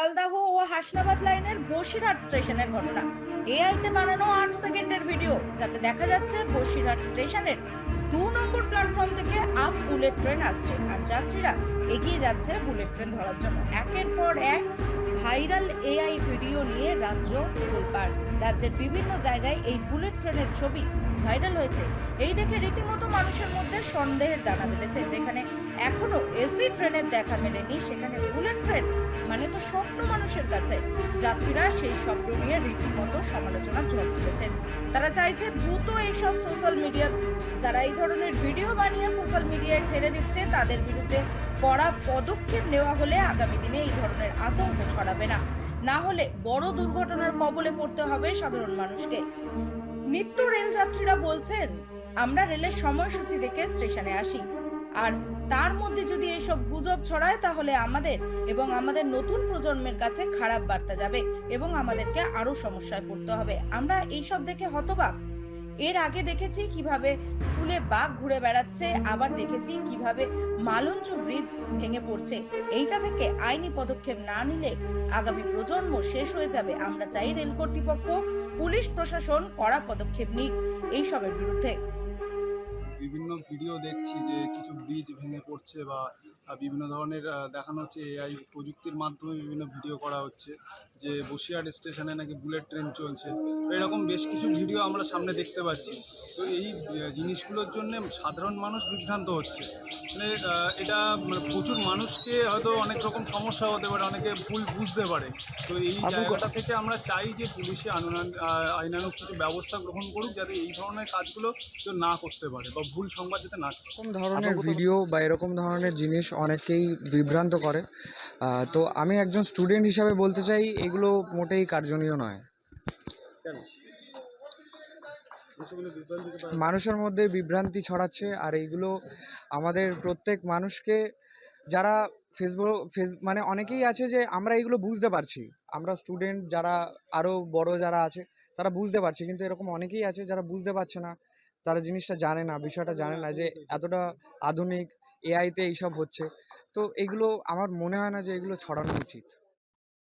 শিয়ালদাহ ও হাসনাবাদ লাইনের বসিরহাট স্টেশনের ঘটনা। এআইতে বানানো আট সেকেন্ডের ভিডিও, যাতে দেখা যাচ্ছে বসিরহাট স্টেশনের দু নম্বর প্ল্যাটফর্ম থেকে আপ বুলেট ট্রেন আসছে আর যাত্রীরা এগিয়ে যাচ্ছে বুলেট ট্রেন ধরার জন্য। একের পর এক ভাইরাল এআই ভিডিও নিয়ে রাজ্য তোলপাড়। রাজ্যের বিভিন্ন জায়গায় এই বুলেট ট্রেনের ছবি ভাইরাল হয়েছে। এই দেখে রীতিমতো মানুষের সন্দেহের দানা বেঁধেছে, যেখানে এখনও এসি ট্রেনের দেখা মেলেনি। সেখানে বুলেট ট্রেন মানে তো স্বপ্ন মানুষের কাছে। যাত্রীরা সেই স্বপ্ন নিয়ে রীতিমতো সমালোচনা ঝড় তুলেছেন তারা চাইছে দ্রুত এইসব সোশ্যাল মিডিয়া, যারা এই ধরনের ভিডিও বানিয়ে সোশ্যাল মিডিয়ায় ছেড়ে দিচ্ছে, তাদের বিরুদ্ধে কড়া পদক্ষেপ নেওয়া হলে আগামী দিনে এই ধরনের আতঙ্ক ছড়াবে না। না হলে বড় দুর্ঘটনার কবলে পড়তে হবে সাধারণ মানুষকে। নিত্য রেল যাত্রীরা বলছেন, আমরা রেলের সময়সূচি দেখে স্টেশনে আসি। আর তার মধ্যে যদি এসব গুজব ছড়ায়, তাহলে আমাদের এবং আমাদের নতুন প্রজন্মের কাছে খারাপ বার্তা যাবে এবং আমাদেরকে আরও সমস্যায় পড়তে হবে। আমরা এইসব দেখে হতবাক। এর আগে দেখেছি কীভাবে স্কুলে বাঘ ঘুরে বেড়াচ্ছে, আবার দেখেছি কীভাবে মালঞ্চ ব্রিজ ভেঙে পড়ছে। এইটা থেকে আইনি পদক্ষেপ না নিলে আগামী প্রজন্ম শেষ হয়ে যাবে। আমরা চাই রেল কর্তৃপক্ষ, পুলিশ প্রশাসন কড়া পদক্ষেপ নিক। এইসবের বিরুদ্ধে বিভিন্ন ভিডিও দেখছি যে কিছু ব্রিজ ভেঙে পড়ছে বা বিভিন্ন ধরনের দেখানো হচ্ছে এআই প্রযুক্তির মাধ্যমে বিভিন্ন ভিডিও করা হচ্ছে যে বসিরহাট স্টেশনে নাকি বুলেট ট্রেন চলছে। তো এরকম বেশ কিছু ভিডিও আমরা সামনে দেখতে পাচ্ছি। তো এই জিনিসগুলোর জন্য সাধারণ মানুষ বিভ্রান্ত হচ্ছে। মানে এটা মানে প্রচুর মানুষকে হয়তো অনেক রকম সমস্যা হতে পারে অনেকে ভুল বুঝতে পারে। তো এই জায়গাটা থেকে আমরা চাই যে পুলিশে আইনানুগ কিছু ব্যবস্থা গ্রহণ করুক যাতে এই ধরনের কাজগুলো কেউ না করতে পারে বা ভুল সংবাদ যাতে না এরকম ধরনের ভিডিও বা এরকম ধরনের জিনিস অনেকেই বিভ্রান্ত করে। তো আমি একজন স্টুডেন্ট হিসাবে বলতে চাই এগুলো মোটেই কার্যনীয় নয়। মানুষের মধ্যে বিভ্রান্তি ছড়াচ্ছে আর এইগুলো আমাদের প্রত্যেক মানুষকে যারা ফেসবুক ফেস মানে অনেকেই আছে যে আমরা এইগুলো বুঝতে পারছি। আমরা স্টুডেন্ট যারা আরও বড় যারা আছে তারা বুঝতে পারছে কিন্তু এরকম অনেকেই আছে যারা বুঝতে পারছে না। তারা জিনিসটা জানে না, বিষয়টা জানে না যে এতটা আধুনিক এআইতে এইসব হচ্ছে। তো এগুলো আমার মনে হয় না যে এগুলো ছড়ানো উচিত।